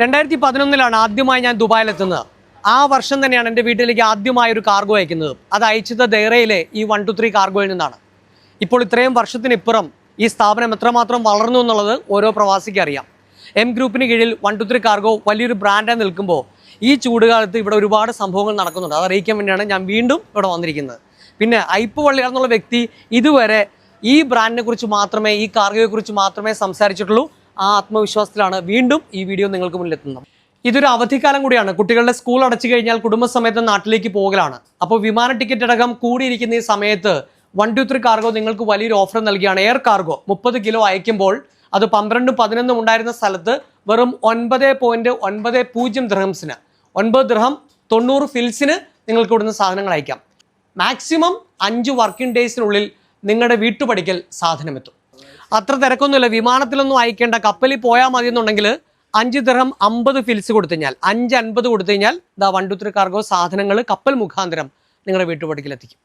രണ്ടായിരത്തി പതിനൊന്നിലാണ് ആദ്യമായി ഞാൻ ദുബായിലെത്തുന്നത്. ആ വർഷം തന്നെയാണ് എന്റെ വീട്ടിലേക്ക് ആദ്യമായി ഒരു കാർഗോ അയക്കുന്നത്. അത് അയച്ചത് ദൈറയിലെ ഈ വൺ ടു ത്രീ കാർഗോയിൽ നിന്നാണ്. ഇപ്പോൾ ഇത്രയും വർഷത്തിനിപ്പുറം ഈ സ്ഥാപനം എത്രമാത്രം വളർന്നു എന്നുള്ളത് ഓരോ പ്രവാസിക്ക് അറിയാം. എം ഗ്രൂപ്പിന് കീഴിൽ വൺ ടു ത്രീ കാർഗോ വലിയൊരു ബ്രാൻഡായി നിൽക്കുമ്പോൾ ഈ ചൂടുകാലത്ത് ഇവിടെ ഒരുപാട് സംഭവങ്ങൾ നടക്കുന്നുണ്ട്. അത് അറിയിക്കാൻ വേണ്ടിയാണ് ഞാൻ വീണ്ടും ഇവിടെ വന്നിരിക്കുന്നത്. പിന്നെ ഐപ്പ് വള്ളിയാർ എന്നുള്ള വ്യക്തി ഇതുവരെ ഈ ബ്രാൻഡിനെ കുറിച്ച് മാത്രമേ ഈ കാർഗോയെക്കുറിച്ച് മാത്രമേ സംസാരിച്ചിട്ടുള്ളൂ. ആ ആത്മവിശ്വാസത്തിലാണ് വീണ്ടും ഈ വീഡിയോ നിങ്ങൾക്ക് മുന്നിലെത്തുന്നത്. ഇതൊരു അവധിക്കാലം കൂടിയാണ്. കുട്ടികളുടെ സ്കൂൾ അടച്ചു കഴിഞ്ഞാൽ കുടുംബസമേതം നാട്ടിലേക്ക് പോകലാണ്. അപ്പോൾ വിമാന ടിക്കറ്റ് അടക്കം കൂടിയിരിക്കുന്ന ഈ സമയത്ത് വൺ ടു ത്രീ കാർഗോ നിങ്ങൾക്ക് വലിയൊരു ഓഫർ നൽകിയാണ് എയർ കാർഗോ മുപ്പത് കിലോ അയക്കുമ്പോൾ അത് പന്ത്രണ്ടും പതിനൊന്നും ഉണ്ടായിരുന്ന സ്ഥലത്ത് വെറും ഒൻപത് പോയിന്റ് ഒൻപത് പൂജ്യം ദൃഹംസിന് ഒൻപത് ദൃഹം തൊണ്ണൂറ് ഫിൽസിന് നിങ്ങൾക്ക് ഇവിടുന്ന് സാധനങ്ങൾ അയക്കാം. മാക്സിമം അഞ്ച് വർക്കിംഗ് ഡേയ്സിനുള്ളിൽ നിങ്ങളുടെ വീട്ടുപടിക്കൽ സാധനം എത്തും അത്ര തിരക്കൊന്നുമില്ല. വിമാനത്തിലൊന്നും അയക്കേണ്ട. കപ്പലിൽ പോയാൽ മതി എന്നുണ്ടെങ്കിൽ അഞ്ച് ദിർഹം അമ്പത് ഫിൽസ് കൊടുത്തു കഴിഞ്ഞാൽ അഞ്ച് അൻപത് കൊടുത്തു കഴിഞ്ഞാൽ ദാ വൺ ടു ത്രീ കാർഗോ സാധനങ്ങൾ കപ്പൽ മുഖാന്തരം നിങ്ങളുടെ വീട്ടുപടിക്കൽ എത്തിക്കും